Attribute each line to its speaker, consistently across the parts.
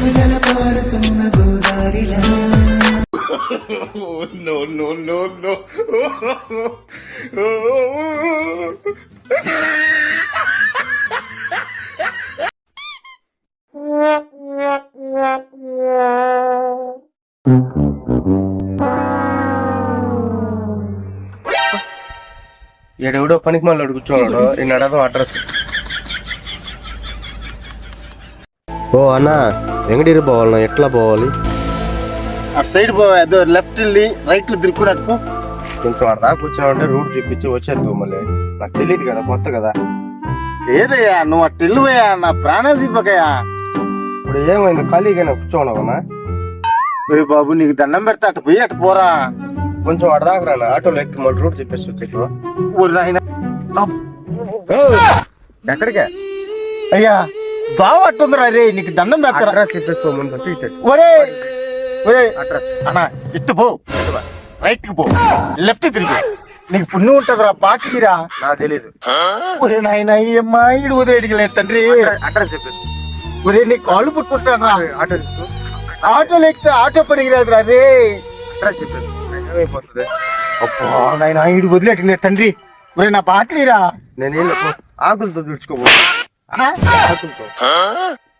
Speaker 1: కవితల
Speaker 2: ఎడెవడో పనికి మళ్ళీ అడుగుతున్నాడు. నేను అడగదు అడ్రస్. ఓ అన్న ఎంగడీరు పోవాలన్నా ఎట్లా పోవాలి?
Speaker 3: అటు సైడ్ పో అదో లెఫ్ట్ వెళ్ళి రైట్లో తిరుక్కున్నట్టు
Speaker 2: కొంచెం అక్కడ దాకా కూర్చున్నామంటే రూట్ చూపించి వచ్చేద్దు మళ్ళీ. నాకు తెలియదు కదా కొత్త కదా.
Speaker 3: లేదయ్యా నువ్వు అటు వెళ్ళిపోయా నా ప్రాణం దీపకయ్యా
Speaker 2: ఇప్పుడు ఏమైంది? ఖాళీగానే కూర్చోన్నావన్నా
Speaker 3: ఒరే బాబు నీకు దండం పెడతా అటు పోయి అటు పోరా.
Speaker 2: కొంచెం అక్కడ దాకా రాను? ఆటోలో ఎక్కి మళ్ళీ రూట్ చెప్పేసి వచ్చేట్టు
Speaker 3: ఊరి నాయన.
Speaker 2: ఎక్కడికే?
Speaker 3: అయ్యా. బావ అట్టుందిరా రే నీకు దండం పెడతారా? ఒరే! ఒరే!
Speaker 2: అడ్రస్
Speaker 3: అన్నా ఇటు పో. రైట్కి పో. లెఫ్ట్ తిరిగి. నీకు పుణ్యం ఉంటదిరా పాకిరా
Speaker 2: నాకు తెలీదు.
Speaker 3: ఒరే నాయన అమ్మా ఇడు ఉదయడికి లేదు తండ్రి.
Speaker 2: అడ్రస్ చెప్పేసుకో
Speaker 3: ఒరే నీ కాళ్ళు పుట్టుకుంటారా
Speaker 2: ఆటో తీసుకో
Speaker 3: ఆటోలు ఎక్కితే ఆటో పనికిరాదురా రే.
Speaker 2: అడ్రస్ చెప్పేసుకో ఏమైపోతుంది
Speaker 3: అబ్బా నాయన ఇడు వదిలేటి లేదు తండ్రి. ఒరే నా పాటలీరా
Speaker 2: నేను ఆకులతో తుడుచుకోబో ఆకులతో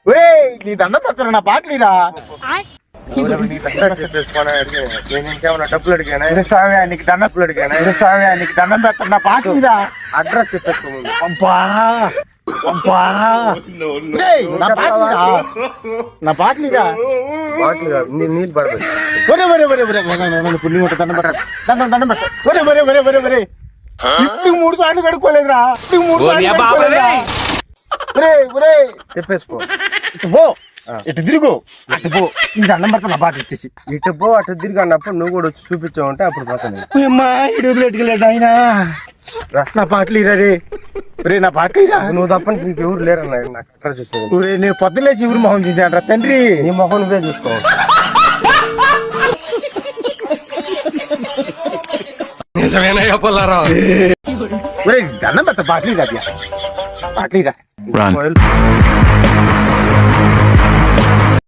Speaker 3: ఒరే నీ దండం పెడతారా నా పాటలీరా
Speaker 2: అడ్రస్ చెప్పేసుకోనా అడిగి నేను ఇంకేమన్నా డబ్బులు అడిగానా
Speaker 3: ఇది చావ్యా నీకు దండం
Speaker 2: డబ్బులు అడిగానా
Speaker 3: ఇది చావ్యా నీకు దండం పెడతారు నా పాటలీరా
Speaker 2: అడ్రస్ చెప్పేసుకో ముందు
Speaker 3: అబ్బా అబ్బా
Speaker 1: No, no.
Speaker 3: ఒరేయ్, నా పాటలీరా నా పాటలీరా
Speaker 2: బాటిల్ కాదు, నీ- నీళ్ళు పడదు
Speaker 3: ఒరే ఒరే ఒరే ఒరే ఒరే, ఒరే, ఒరే, పుణ్యం ఉంటుంది దండం పెట్ట దండం దండం పెట్ట ఒరే ఒరే ఒరే ఒరే ఒరే ఇప్పటికి మూడు సార్లు కడుక్కోలేదురా ఇప్పటికి మూడు సార్లు ఇటు పో. ఇటు తిరుగు. అటు పో. ఈ దండం పెడతా నా పాట ఇచ్చేసి.
Speaker 2: ఇటు పో అటు తిరిగి అన్నప్పుడు నువ్వు కూడా వచ్చి చూపించావంటే అప్పుడు పోతుంది
Speaker 3: అమ్మా ఇడు వదిలేట్టుకెళ్ళాడు ఆయన.
Speaker 2: రా.
Speaker 3: నా పాటలు ఇరా రే. నా పాటలు ఇరా
Speaker 2: నువ్వు తప్ప నీకు ఎవరు లేరన్న నాకు చెప్పేది.
Speaker 3: ఒరే నేను పొద్దులేసి ఊరు మొహం చూసాడ్రా తండ్రి.
Speaker 2: నీ మొహం నువ్వే చూసుకో.
Speaker 3: ఒరే దండం పెడతా పాటలు ఇరా పాటలు ఇరా
Speaker 2: Run.